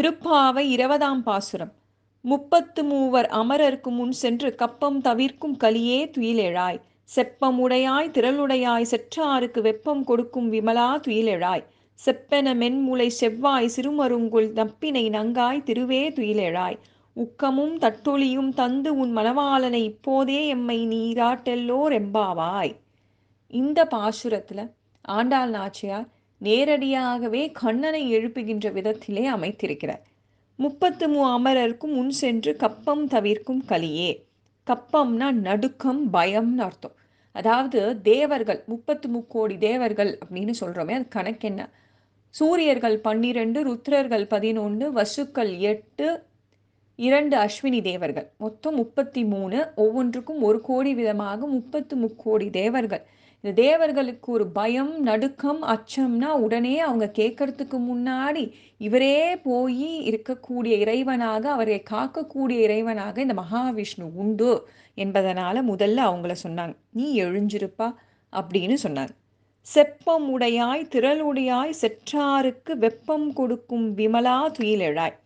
திருப்பாவை இருபதாம் பாசுரம். முப்பத்து மூவர் அமரர்க்கு முன் சென்று கப்பம் தவிர்க்கும் கலியே துயிலெழாய். செப்பமுடையாய் திரளுடையாய் செற்றாருக்கு வெப்பம் கொடுக்கும் விமலா துயிலெழாய். செப்பென மென்முளை செவ்வாய் சிறுமருங்குள் நப்பினை நங்காய் திருவே துயிலெழாய். உக்கமும் தட்டொளியும் தந்து உன் மணவாளனை இப்போதே எம்மை நீராட்டெல்லோர் எம்பாவாய். இந்த பாசுரத்துல ஆண்டாள் நாச்சியார் நேரடியாகவே கண்ணனை எழுப்புகின்ற விதத்திலே அமைத்திருக்கிறார். முப்பத்து மூ அமரருக்கும் முன் சென்று கப்பம் தவிர்க்கும் கலியே. கப்பம்னா நடுக்கம் பயம்னு அர்த்தம். அதாவது தேவர்கள் முப்பத்து முக்கோடி தேவர்கள் அப்படின்னு சொல்கிறோமே அது கணக்கு என்ன? சூரியர்கள் பன்னிரெண்டு ருத்ரர்கள் பதினொன்று வசுக்கள் எட்டு இரண்டு அஸ்வினி தேவர்கள். மொத்தம் முப்பத்தி மூணு ஒவ்வொன்றுக்கும் ஒரு கோடி விதமாக முப்பத்து முக்கோடி தேவர்கள். இந்த தேவர்களுக்கு ஒரு பயம் நடுக்கம் அச்சம்னா உடனே அவங்க கேட்கறதுக்கு முன்னாடி இவரே போய் இருக்கக்கூடிய இறைவனாக அவரை காக்கக்கூடிய இறைவனாக இந்த மகாவிஷ்ணு உண்டு என்பதனால முதல்ல அவங்கள சொன்னாங்க. நீ எழுஞ்சிருப்பா அப்படின்னு சொன்னாங்க. செப்பம் உடையாய் திரளுடையாய் செற்றாருக்கு வெப்பம் கொடுக்கும் விமலா துயிலெழாய்.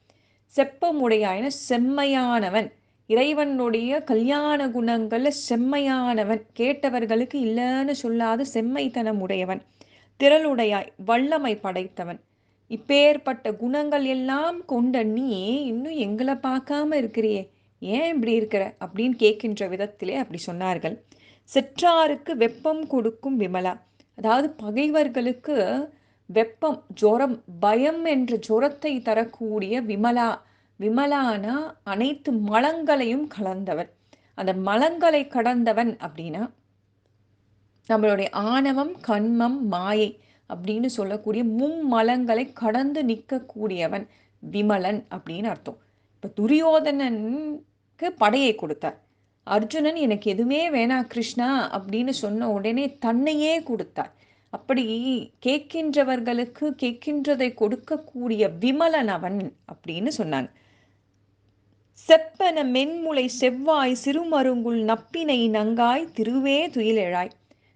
செப்பம் உடையாய்ன செம்மையானவன். இறைவனுடைய கல்யாண குணங்கள்ல செம்மையானவன் கேட்டவர்களுக்கு இல்லைன்னு சொல்லாத செம்மைத்தனம் உடையவன் திரளுடையாய் வல்லமை படைத்தவன். இப்பேற்பட்ட குணங்கள் எல்லாம் கொண்ட நீ இன்னும் எங்களை பார்க்காம இருக்கிறியே. ஏன் இப்படி இருக்கிற? அப்படின்னு கேட்கின்ற விதத்திலே அப்படி சொன்னார்கள். செற்றாருக்கு வெப்பம் கொடுக்கும் விமலா. அதாவது பகைவர்களுக்கு வெப்பம் ஜொரம் பயம் என்ற ஜொரத்தை தரக்கூடிய விமலா. விமலானா அனைத்து மலங்களையும் கலந்தவன். அந்த மலங்களை கடந்தவன் அப்படின்னா நம்மளுடைய ஆணவம் கண்மம் மாயை அப்படின்னு சொல்லக்கூடிய மும்மலங்களை கடந்து நிற்கக்கூடியவன் விமலன் அப்படின்னு அர்த்தம். இப்போ துரியோதனனுக்கு படையை கொடுத்தார். அர்ஜுனன் எனக்கு எதுவுமே வேணா கிருஷ்ணா அப்படின்னு சொன்ன உடனே தன்னையே கொடுத்தார். அப்படி கேட்கின்றவர்களுக்கு கேட்கின்றதை கொடுக்கக்கூடிய விமலன் அவன் அப்படின்னு சொன்னாங்க. செப்பன மென்முளை செவ்வாய் சிறுமருங்குள் நப்பினை நங்காய் திருவே துயிலெழாய்.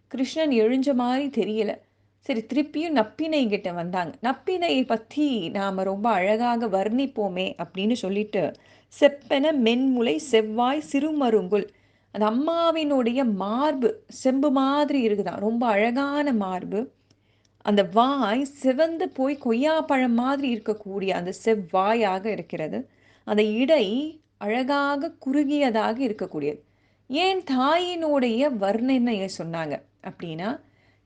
கிருஷ்ணன் எழுஞ்ச மாதிரி தெரியல. சரி திருப்பியும் நப்பினை கிட்ட வந்தாங்க. நப்பினை பற்றி நாம் ரொம்ப அழகாக வர்ணிப்போமே அப்படின்னு சொல்லிட்டு செப்பன மென்முளை செவ்வாய் சிறுமருங்குல் அந்த அம்மாவினுடைய மார்பு செம்பு மாதிரி இருக்குதான் ரொம்ப அழகான மார்பு. அந்த வாய் சிவந்து போய் கொய்யாப்பழம் மாதிரி இருக்கக்கூடிய அந்த செவ்வாயாக இருக்கிறது. அந்த இடை அழகாக குறுகியதாக இருக்கக்கூடியது. ஏன் தாயினுடைய வர்ணனையை சொன்னாங்க? அப்படின்னா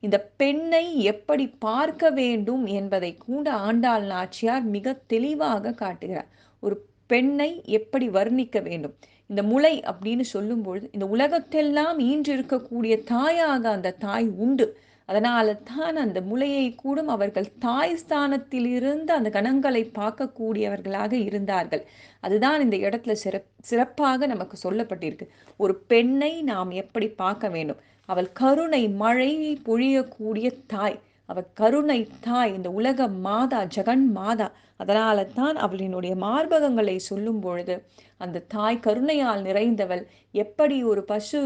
இந்த பெண்ணை எப்படி பார்க்க வேண்டும் என்பதை கூட ஆண்டாள் நாச்சியார் மிக தெளிவாக காட்டுகிறார். ஒரு பெண்ணை எப்படி வர்ணிக்க வேண்டும்? இந்த முளை அப்படின்னு சொல்லும்பொழுது இந்த உலகத்தெல்லாம் ஈன்றிருக்கக்கூடிய தாயாக அந்த தாய் உண்டு. அதனால தான் அந்த முளையை கூடும். அவர்கள் தாய் ஸ்தானத்தில் இருந்து அந்த கணங்களை பார்க்கக்கூடியவர்களாக இருந்தார்கள். அதுதான் இந்த இடத்துல சிறப் சிறப்பாக நமக்கு சொல்லப்பட்டிருக்கு. ஒரு பெண்ணை நாம் எப்படி பார்க்க வேண்டும்? அவள் கருணை மழை பொழியக்கூடிய தாய். அவள் கருணை தாய் இந்த உலக மாதா ஜெகன் மாதா. அதனால தான் அவளினுடைய மார்பகங்களை சொல்லும் பொழுது அந்த தாய் கருணையால் நிறைந்தவள் எப்படி ஒரு பசு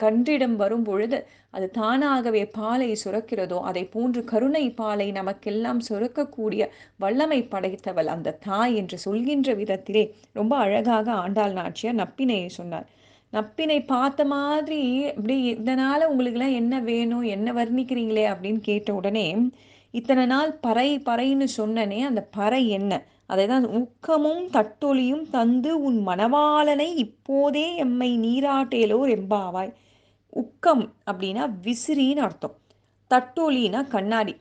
கன்றிடம் வரும் பொழுது அது தானாகவே பாலை சுரக்கிறதோ அதை போன்று கருணை பாலை நமக்கெல்லாம் சுரக்கக்கூடிய வல்லமை படைத்தவள் அந்த தாய் என்று சொல்கின்ற விதத்திலே ரொம்ப அழகாக ஆண்டாள் நாச்சியார் நப்பினையை சொன்னார். நப்பினை பார்த்த மாதிரி இப்படி இதனால உங்களுக்குலாம் என்ன வேணும் என்ன வர்ணிக்கிறீங்களே அப்படின்னு கேட்ட உடனே இத்தனை நாள் பறை பறைன்னு சொன்னனே அந்த பறை என்ன? அதை தான் ஊக்கமும் தட்டொலியும் தந்து உன் மணவாளனை இப்போதே எம்மை நீராட்டேலோர் எம்பாவாய் உக்கம் அப்படின்னா விசிறின்னு அர்த்தம். தட்டோலின்னா கண்ணாடி.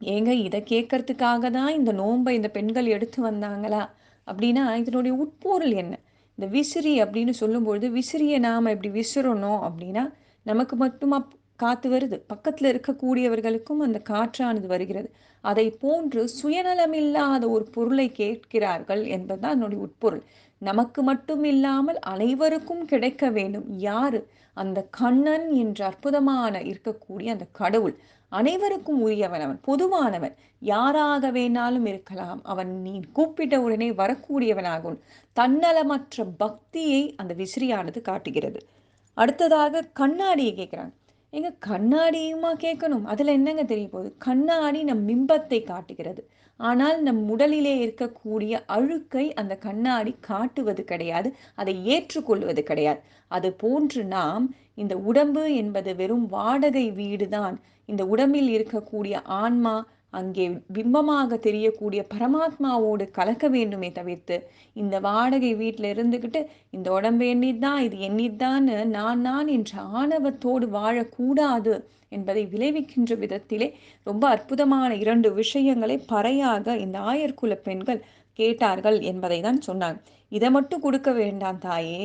ஏங்க இதை கேட்கறதுக்காக தான் இந்த நோன்பை இந்த பெண்கள் எடுத்து வந்தாங்களா? அப்படின்னா இதனுடைய உட்பொருள் என்ன? இந்த விசிறி அப்படின்னு சொல்லும்பொழுது விசிறியை நாம் இப்படி விசிறணும் அப்படின்னா நமக்கு மட்டுமா காற்று வருது? பக்கத்தில் இருக்கக்கூடியவர்களுக்கும் அந்த காற்றானது வருகிறது. அதை போன்று சுயநலமில்லாத ஒரு பொருளை கேட்கிறார்கள் என்பதுதான் அதனுடைய உட்பொருள். நமக்கு மட்டும் இல்லாமல் அனைவருக்கும் கிடைக்க வேண்டும். யாரு? அந்த கண்ணன் என்ற அற்புதமான இருக்கக்கூடிய அந்த கடவுள். அனைவருக்கும் உரியவன் அவன் பொதுவானவன். யாராக வேணாலும் இருக்கலாம். அவன் நீ கூப்பிட்ட உடனே வரக்கூடியவனாகும். தன்னலமற்ற பக்தியை அந்த விசிறியானது காட்டுகிறது. அடுத்ததாக கண்ணாடியை கேட்குறாங்க எங்க கண்ணாடியுமா கேட்கணும். அதில் என்னங்க தெரிய போகுது? கண்ணாடி நம் பிம்பத்தை காட்டுகிறது. ஆனால் நம் உடலிலே இருக்கக்கூடிய அழுக்கை அந்த கண்ணாடி காட்டுவது கிடையாது. அதை ஏற்றுக்கொள்வது கிடையாது. அது போன்று நாம் இந்த உடம்பு என்பது வெறும் வாடகை வீடுதான். இந்த உடம்பில் இருக்கக்கூடிய ஆன்மா அங்கே பிம்பமாக தெரியக்கூடிய பரமாத்மாவோடு கலக்க வேண்டுமே தவிர்த்து இந்த வாடகை வீட்டில் இருந்துக்கிட்டு இந்த உடம்பு எண்ணிதான் இது எண்ணிதான்னு நான் நான் என்ற ஆணவத்தோடு வாழக்கூடாது என்பதை விளைவிக்கின்ற விதத்திலே ரொம்ப அற்புதமான இரண்டு விஷயங்களை பறையாக இந்த ஆயர்குல பெண்கள் கேட்டார்கள் என்பதை தான் சொன்னாங்க. இதை மட்டும் கொடுக்க வேண்டாம் தாயே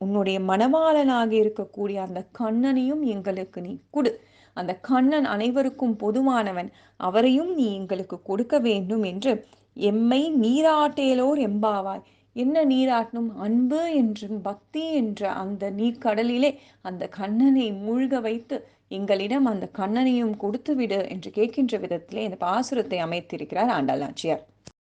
உன்னுடைய மணவாளனாக இருக்கக்கூடிய அந்த கண்ணனையும் எங்களுக்கு நீ கொடு. அந்த கண்ணன் அனைவருக்கும் பொதுவானவன். அவரையும் நீ எங்களுக்கு கொடுக்க வேண்டும் என்று எம்மை நீராட்டேலோர் எம்பாவாய். என்ன நீராட்டணும் அன்பு என்றும் பக்தி என்ற அந்த நீர்க்கடலிலே அந்த கண்ணனை மூழ்க வைத்து எங்களிடம் அந்த கண்ணனையும் கொடுத்து விடு என்று கேட்கின்ற விதத்திலே இந்த பாசுரத்தை அமைத்திருக்கிறார் ஆண்டாள் நாச்சியார்.